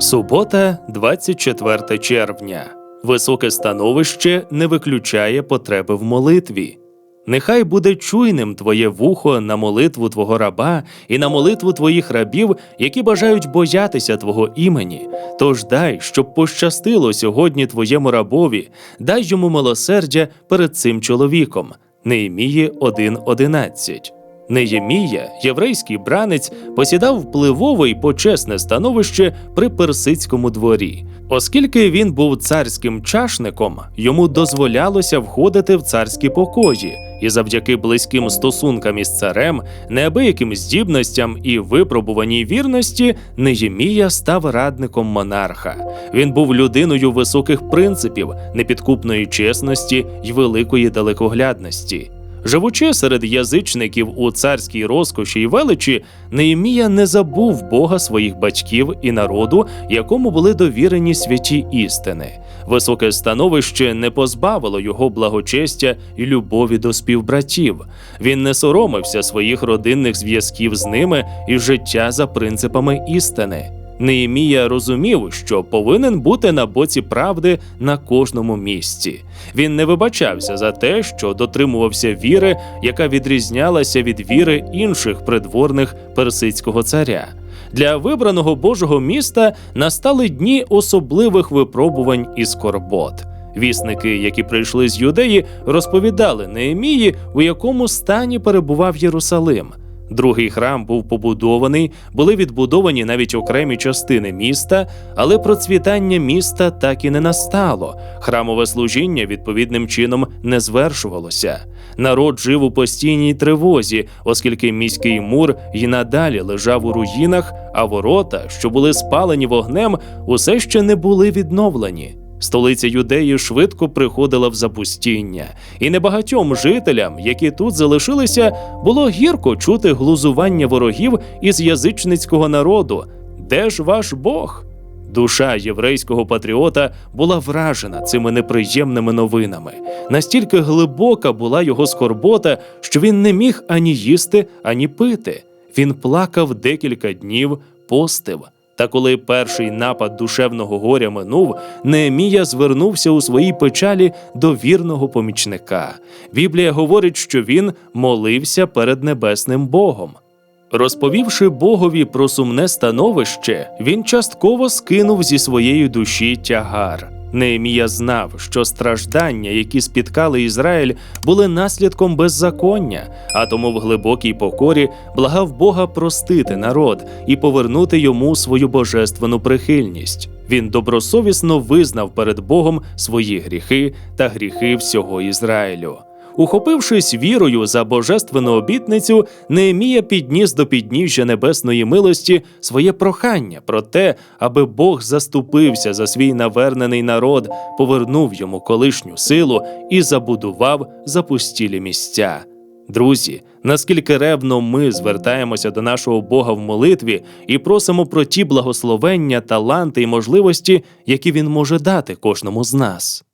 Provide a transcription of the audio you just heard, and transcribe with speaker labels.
Speaker 1: Субота, 24 червня. Високе становище не виключає потреби в молитві. Нехай буде чуйним твоє вухо на молитву твого раба і на молитву твоїх рабів, які бажають боятися твого імені. Тож дай, щоб пощастило сьогодні твоєму рабові, дай йому милосердя перед цим чоловіком. Неємії 1.11 Неємія, єврейський бранець, посідав впливове й почесне становище при персидському дворі. Оскільки він був царським чашником, йому дозволялося входити в царські покої, і завдяки близьким стосункам із царем, неабияким здібностям і випробуваній вірності, Неємія став радником монарха. Він був людиною високих принципів, непідкупної чесності й великої далекоглядності. Живучи серед язичників у царській розкоші й величі, Неємія не забув Бога своїх батьків і народу, якому були довірені святі істини. Високе становище не позбавило його благочестя і любові до співбратів. Він не соромився своїх родинних зв'язків з ними і життя за принципами істини. Неємія розумів, що повинен бути на боці правди на кожному місці. Він не вибачався за те, що дотримувався віри, яка відрізнялася від віри інших придворних персидського царя. Для вибраного Божого міста настали дні особливих випробувань і скорбот. Вісники, які прийшли з юдеї, розповідали Неемії, у якому стані перебував Єрусалим. Другий храм був побудований, були відбудовані навіть окремі частини міста, але процвітання міста так і не настало. Храмове служіння відповідним чином не звершувалося. Народ жив у постійній тривозі, оскільки міський мур й надалі лежав у руїнах, а ворота, що були спалені вогнем, усе ще не були відновлені. Столиця юдеї швидко приходила в запустіння, і небагатьом жителям, які тут залишилися, було гірко чути глузування ворогів із язичницького народу. Де ж ваш Бог? Душа єврейського патріота була вражена цими неприємними новинами. Настільки глибока була його скорбота, що він не міг ані їсти, ані пити. Він плакав декілька днів, постив. Та коли перший напад душевного горя минув, Неемія звернувся у своїй печалі до вірного помічника. Біблія говорить, що він молився перед небесним Богом. Розповівши Богові про сумне становище, він частково скинув зі своєї душі тягар. Неемія знав, що страждання, які спіткали Ізраїль, були наслідком беззаконня, а тому в глибокій покорі благав Бога простити народ і повернути йому свою божественну прихильність. Він добросовісно визнав перед Богом свої гріхи та гріхи всього Ізраїлю. Ухопившись вірою за божественну обітницю, Неемія підніс до підніжжя небесної милості своє прохання про те, аби Бог заступився за свій навернений народ, повернув йому колишню силу і забудував запустілі місця. Друзі, наскільки ревно ми звертаємося до нашого Бога в молитві і просимо про ті благословення, таланти і можливості, які він може дати кожному з нас.